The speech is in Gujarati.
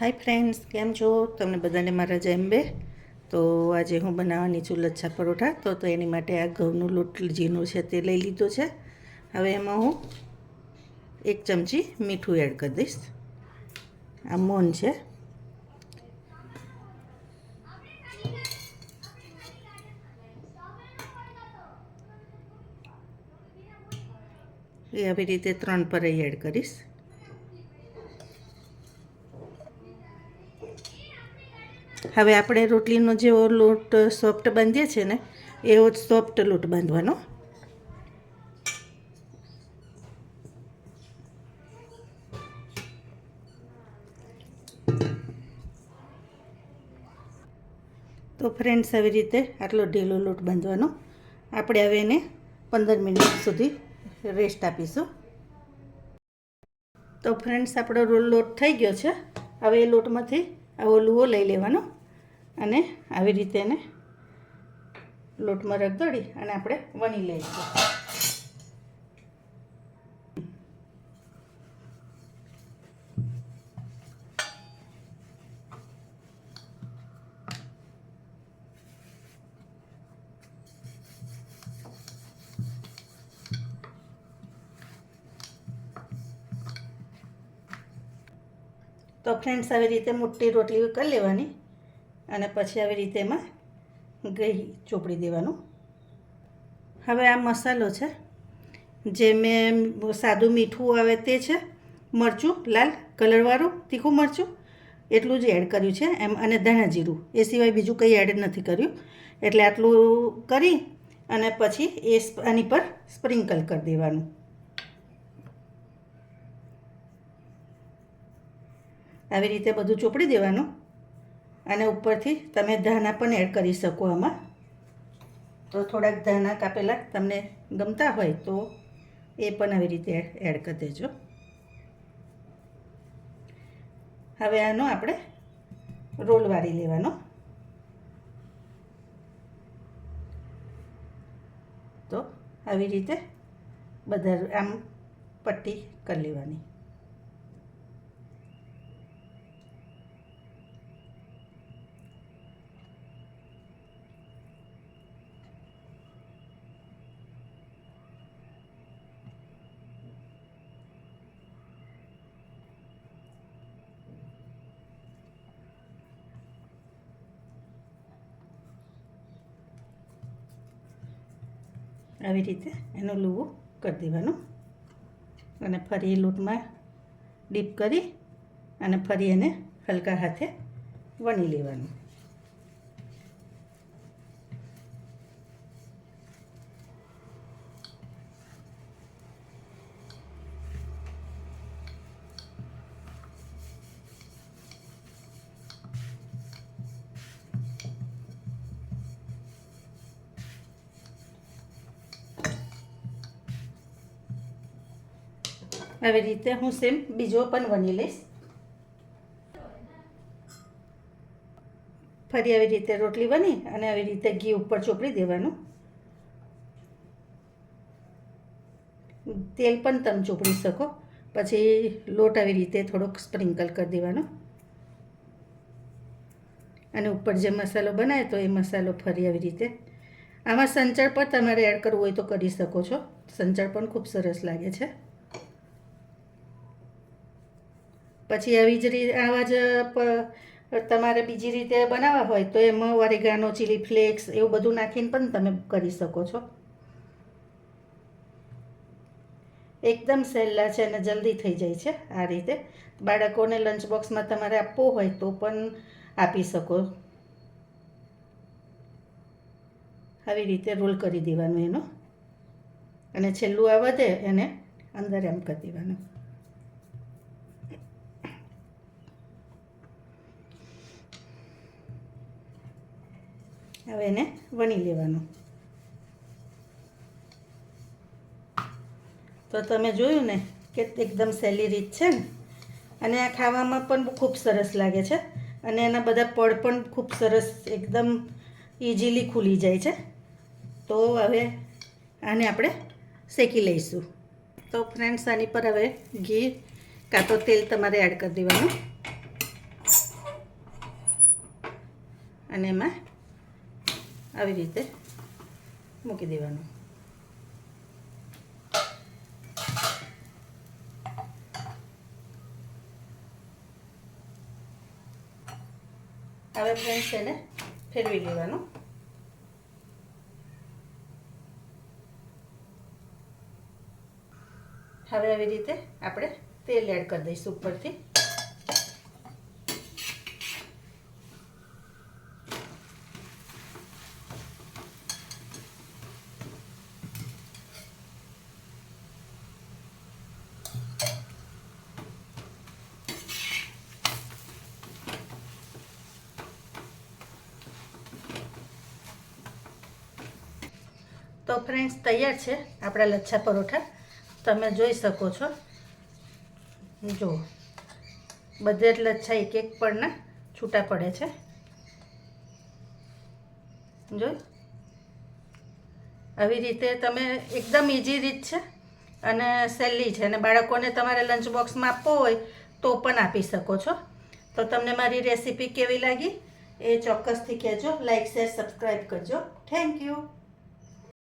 હાય ફ્રેન્ડ્સ કેમ છો? તમને બધાને મારા જેમ બે? તો આજે હું બનાવવાની છું લચ્છા પરોઠા. તો તો એની માટે આ ઘઉંનું લોટ ઝીણું છે તે લઈ લીધો છે. હવે એમાં હું એક ચમચી મીઠું એડ કરી દઈશ. આ મોન છે. એ આવી રીતે ત્રણ પર એડ કરીશ. હવે આપણે રોટલીનો જેવો લોટ સોફ્ટ બાંધીએ છીએ ને, એવો જ સોફ્ટ લોટ બાંધવાનો. તો ફ્રેન્ડ્સ, આવી રીતે આટલો ઢીલો લોટ બાંધવાનો. આપણે હવે એને પંદર મિનિટ સુધી રેસ્ટ આપીશું. તો ફ્રેન્ડ્સ, આપણો લોટ થઈ ગયો છે. હવે એ લોટમાંથી આવો લુઓ લઈ લેવાનો. અને આવી રીતે એને લોટમાં રગદોડી અને આપણે વણી લઈશું. તો ફ્રેન્ડ્સ આવી રીતે મોટી રોટલી કરી લેવાની. અને પછી આવી રીતે એમાં ગહી ચોપડી દેવાનું. હવે આ મસાલો છે, જે મેં સાદું મીઠું આવે તે છે, મરચું, લાલ કલરવાળું, તીખું મરચું, એટલું જ એડ કર્યું છે, એમ અને ધાણા જીરું. એ સિવાય બીજું કંઈ એડ નથી કર્યું. એટલે આટલું કરી અને પછી એ આની પર સ્પ્રિંકલ કરી દેવાનું. આવી રીતે બધું ચોપડી દેવાનું. અને ઉપરથી તમે ધાના પણ એડ કરી શકો આમાં. તો થોડાક ધાના કાપેલા તમને ગમતા હોય તો એ પણ આવી રીતે એડ કરી દેજો. હવે આનો આપણે રોલ વાળી લેવાનો. તો આવી રીતે બધા આમ પટ્ટી કરી લેવાની. આવી રીતે એનો લૂવું કરી દેવાનો. અને ફરી લોટમાં ડીપ કરી અને ફરી એને હલકા હાથે વણી લેવાનું. આવી રીતે હું સેમ બીજો પણ વણી લઈશ. ફરી આવી રીતે રોટલી બની અને આવી રીતે ઘી ઉપર ચોપડી દેવાનું. તેલ પણ તમે ચોપડી શકો. પછી લોટ આવી રીતે થોડોક સ્પ્રિંકલ કરી દેવાનો. અને ઉપર જે મસાલો બનાવે તો એ મસાલો ફરી આવી રીતે. આમાં સંચળ પણ તમારે એડ કરવું હોય તો કરી શકો છો. સંચળ પણ ખૂબ સરસ લાગે છે. પછી આવી જ રીતે આવા જ તમારે બીજી રીતે બનાવવા હોય તો એમાં ઓરેગાનો, ચીલી ફ્લેક્સ એવું બધું નાખીને પણ તમે કરી શકો છો. એકદમ સહેલા છે અને જલ્દી થઈ જાય છે આ રીતે. બાળકોને લંચ બોક્સમાં તમારે આપવું હોય તો પણ આપી શકો. આવી રીતે રોલ કરી દેવાનું એનો. અને છેલ્લું આ વધે એને અંદર એમ કરી દેવાનું. હવે એને વણી લેવાનું. તો તમે જોયું ને કે એકદમ સહેલી રીત છે ને? અને આ ખાવામાં પણ ખૂબ સરસ લાગે છે. અને એના બધા પડ પણ ખૂબ સરસ એકદમ ઇઝીલી ખુલી જાય છે. તો હવે આને આપણે શેકી લઈશું. તો ફ્રેન્ડ્સ આની પર હવે ઘી કાં તો તેલ તમારે એડ કરી દેવાનું. અને એમાં આવી રીતે મૂકી દેવાનું. હવે ફ્રેન્ડ્સ એને ફેરવી લેવાનું. હવે આવી રીતે આપણે તેલ એડ કરી દઈશું ઉપરથી. તો ફ્રેન્ડ્સ, તૈયાર છે આપણા લચ્છા પરોઠા. તમે જોઈ શકો છો. જુઓ. બધે જ લચ્છા એક એક પણના છૂટા પડે છે. જો આવી રીતે તમે એકદમ ઇઝી રીત છે અને સહેલી છે. અને બાળકોને તમારે લંચ બોક્સમાં આપવો હોય તો પણ આપી શકો છો. તો તમને મારી રેસીપી કેવી લાગી એ ચોક્કસથી કહેજો. લાઇક શેર સબસ્ક્રાઈબ કરજો. Thank you